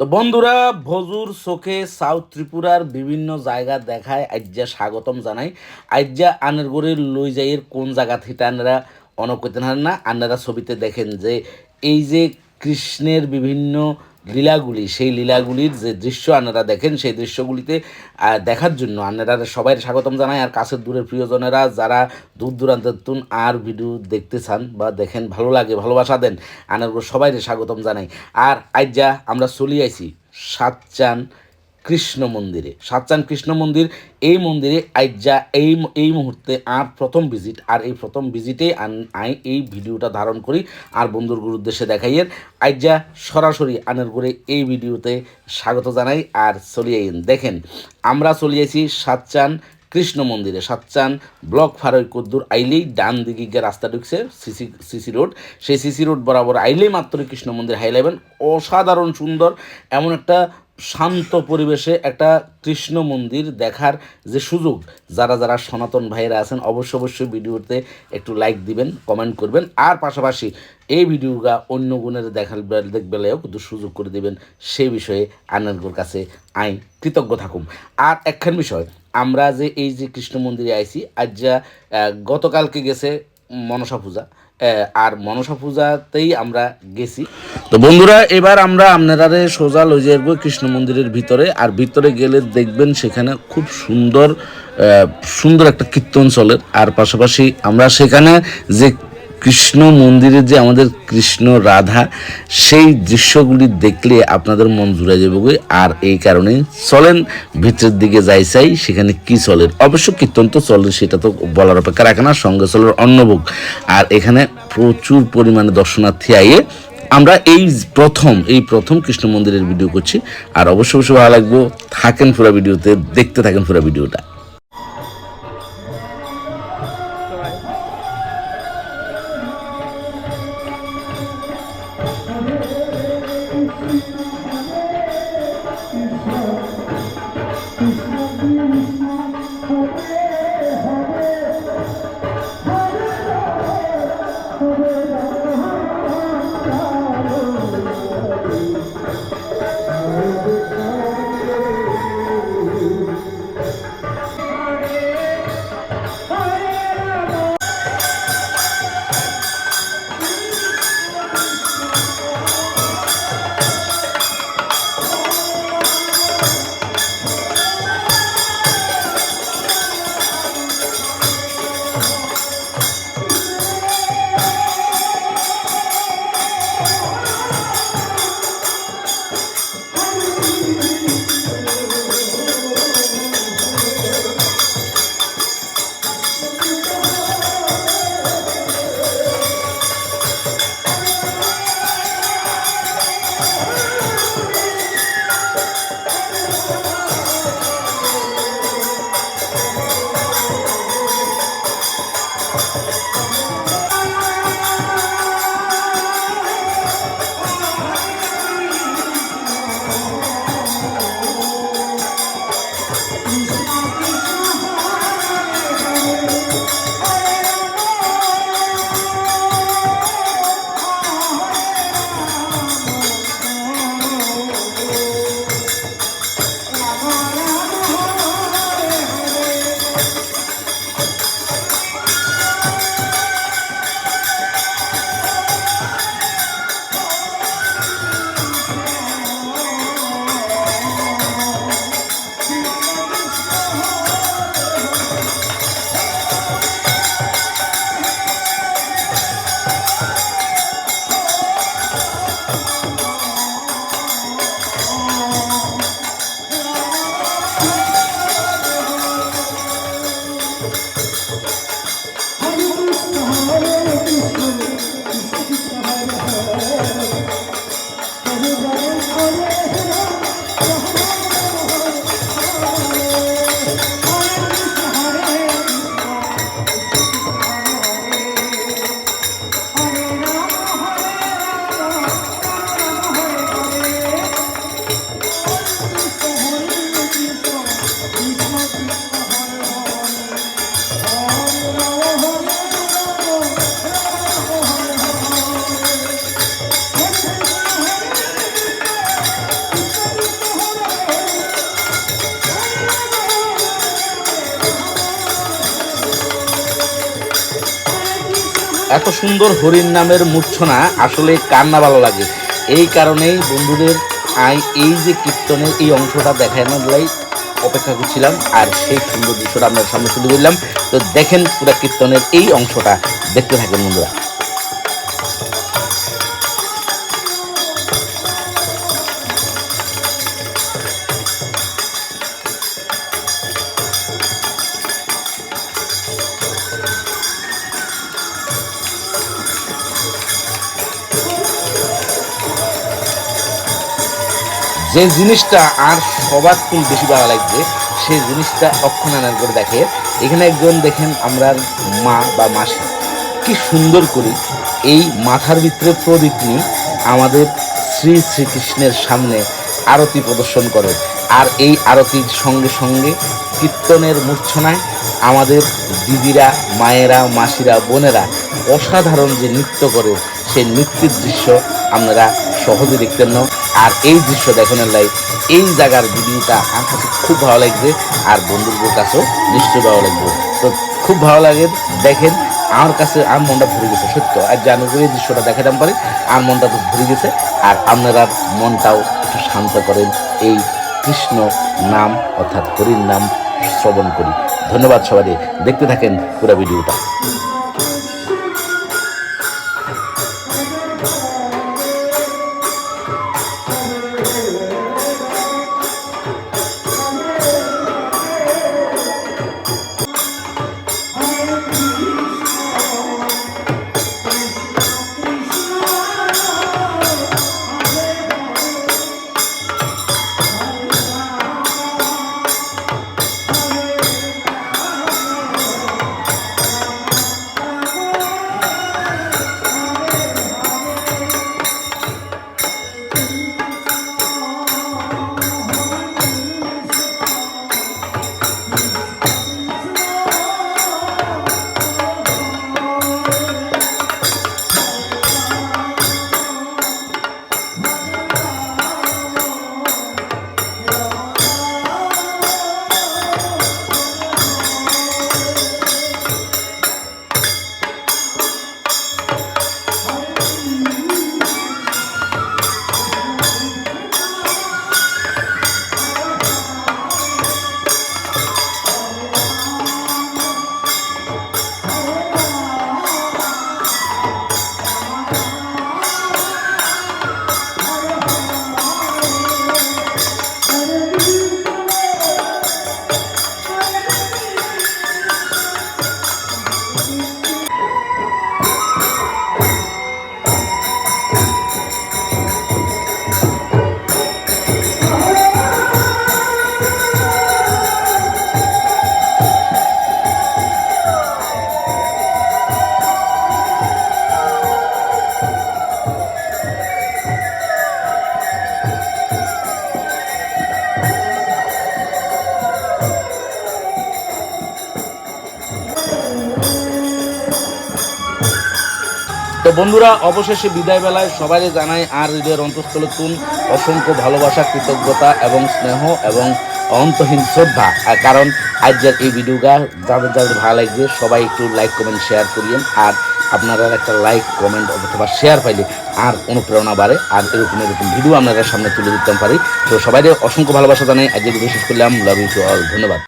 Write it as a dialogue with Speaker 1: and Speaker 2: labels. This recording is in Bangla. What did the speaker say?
Speaker 1: তো বন্ধুরা, ভজুর চোখে সাউথ ত্রিপুরার বিভিন্ন জায়গা দেখায় আজ্যা স্বাগতম জানাই। আজ্যা আনের গড়ে লই যাইয়ের কোন জায়গা থেকে আনারা অনকইতেন হার না আনারা ছবিতে দেখেন যে এই যে কৃষ্ণের বিভিন্ন লীলাগুলি, সেই লীলাগুলির যে দৃশ্য আপনারা দেখেন, সেই দৃশ্যগুলিতে দেখার জন্য আপনারা সবাই স্বাগতম জানাই। আর কাছের দূরের প্রিয়জনেরা, যারা দূর দূরান্তের তুন আর ভিডিও দেখতে চান বা দেখেন, ভালো লাগে, ভালোবাসা দেন আনারগুলো সবাই স্বাগতম জানাই। আর আইজা আমরা চলি আইছি সাতচান কৃষ্ণ মন্দিরে, সাতচান কৃষ্ণ মন্দির, এই মন্দিরে আইজা এই এই মুহূর্তে আর প্রথম ভিজিট আর এই প্রথম ভিজিটে আই, এই ভিডিওটা ধারণ করি আর বন্ধুর উদ্দেশ্যে দেখাইয়ের আইজা সরাসরি আনের করে এই ভিডিওতে স্বাগত জানাই আর চলিয়াইন দেখেন, আমরা চলিয়েছি সাতচান কৃষ্ণ মন্দিরে। সাতচান ব্লক ফারই কদ্দুর আইলেই ডান দিকে গিয়ে রাস্তা ঢুকছে সিসি সিসি রোড। সেই সিসি রোড বরাবর আইলেই মাত্র কৃষ্ণ মন্দির হাইলাইবেন অসাধারণ সুন্দর, এমন একটা শান্ত পরিবেশে একটা কৃষ্ণ মন্দির দেখার যে সুযোগ, যারা যারা সনাতন ভাইয়েরা আছেন অবশ্য অবশ্যই ভিডিওতে একটু লাইক দিবেন কমেন্ট করবেন, আর পাশাপাশি এই ভিডিওটা অন্য গুণের দেখার দেখবেলেও কিন্তু সুযোগ করে দিবেন। সেই বিষয়ে আনন্দর কাছে আইন কৃতজ্ঞ থাকুম আর একখান বিষয়, আমরা যে এই যে কৃষ্ণ মন্দিরে আইছি, আজ যা গতকালকে গেছে মনসা পূজা। আর মনসা পূজাতেই আমরা গেছি। তো বন্ধুরা, এবার আমরা আপনারা সোজা লই যাব কৃষ্ণ মন্দিরের ভিতরে। আর ভিতরে গেলে দেখবেন সেখানে খুব সুন্দর সুন্দর একটা কীর্তন চলে। আর পাশাপাশি আমরা সেখানে যে কৃষ্ণ মন্দিরে যে আমাদের কৃষ্ণ রাধা, সেই দৃশ্যগুলি দেখলে আপনাদের মন জুড়ে যাবে। আর এই কারণে চলেন, ভিতরের দিকে যাই চাই, সেখানে কি চলে? অবশ্য কীর্তন তো চলে, সেটা তো বলার অপেক্ষা রাখে না, সঙ্গে চলের অন্নভোগ। আর এখানে প্রচুর পরিমাণে দর্শনার্থী আইয়ে আমরা এই প্রথম এই প্রথম কৃষ্ণ মন্দিরের ভিডিও করছি। আর অবশ্য অবশ্যই ভালো লাগবো, থাকেন পুরো ভিডিওতে দেখতে থাকেন পুরো ভিডিওটা Thank you. Thank you. এত সুন্দর হরিণ নামের মূর্ছনা আসলে কার না ভালো লাগে? এই কারণেই বন্ধুদের আই, এই যে কীর্তনের এই অংশটা দেখানোর লাই অপেক্ষা করছিলাম, আর সেই সুন্দর দৃশ্যটা আপনার সামনে শুরু করলাম তো দেখেন পুরো কীর্তনের এই অংশটা, দেখতে থাকেন বন্ধুরা। যে জিনিসটা আর সবার খুব বেশি ভালো লাগবে সেই জিনিসটা অক্ষণ আনার করে দেখে। এখানে একজন দেখেন আমরা মা বা মাসি, কি সুন্দর করে এই মাথার ভিতরে প্রদীপ নিয়ে আমাদের শ্রী শ্রীকৃষ্ণের সামনে আরতি প্রদর্শন করে। আর এই আরতির সঙ্গে সঙ্গে কীর্তনের মূর্ছনায় আমাদের দিদিরা, মায়েরা, মাসিরা, বোনেরা অসাধারণ যে নৃত্য করে, সেই নৃত্যের দৃশ্য আপনারা সহজে দেখতেন না। আর এই দৃশ্য দেখানোর লাই, এই জায়গার ভিডিওটা আমার কাছে খুব ভালো লাগবে আর বন্ধুদের কাছেও নিশ্চয়ই ভালো লাগবে। তো খুব ভালো লাগে, দেখেন, আমার কাছে আমার মনটা ভরে গেছে, সত্য। আর জানুয়ারি এই দৃশ্যটা দেখাতাম পারি আর মনটা তো ভরে গেছে। আর আপনারা মনটাও একটু শান্ত করেন, এই কৃষ্ণ নাম, অর্থাৎ হরির নাম শ্রবণ করি। ধন্যবাদ সবাই দেখতে থাকেন পুরো ভিডিওটা। তো বন্ধুরা, অবশেষে বিদায় বেলায় সবাই জানাই আর হৃদয়ের অন্তঃস্থলে তুন অসংখ্য ভালোবাসা, কৃতজ্ঞতা এবং স্নেহ এবং অন্তহীন শ্রদ্ধা। কারণ আজকের এই ভিডিওটা যাদের যাদের ভালো লাগবে সবাই একটু লাইক কমেন্ট শেয়ার করিয়েন। আর আপনারা একটা লাইক কমেন্ট অথবা শেয়ার পাইলে আর অনুপ্রেরণা বাড়ে। আর এরকম এরকম ভিডিও আপনারা সামনে তুলে দিতে পারি। তো সবাই অসংখ্য ভালোবাসা জানাই। আজকে বিশেষ করলাম। লাভ ইউ অল ধন্যবাদ।